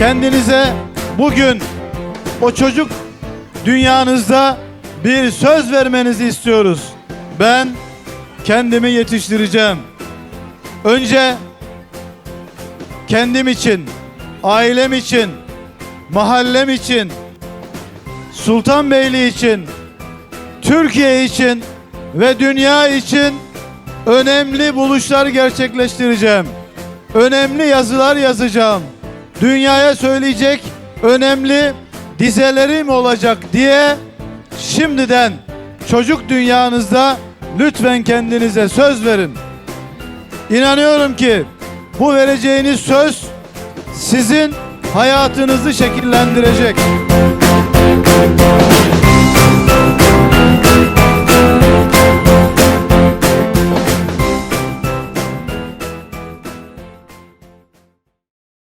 kendinize bugün o çocuk dünyanızda bir söz vermenizi istiyoruz. Ben kendimi yetiştireceğim. Önce kendim için, ailem için, mahallem için, Sultanbeyli için, Türkiye için ve dünya için önemli buluşlar gerçekleştireceğim. Önemli yazılar yazacağım. Dünyaya söyleyecek önemli dizelerim olacak diye şimdiden çocuk dünyanızda lütfen kendinize söz verin. İnanıyorum ki bu vereceğiniz söz sizin hayatınızı şekillendirecek.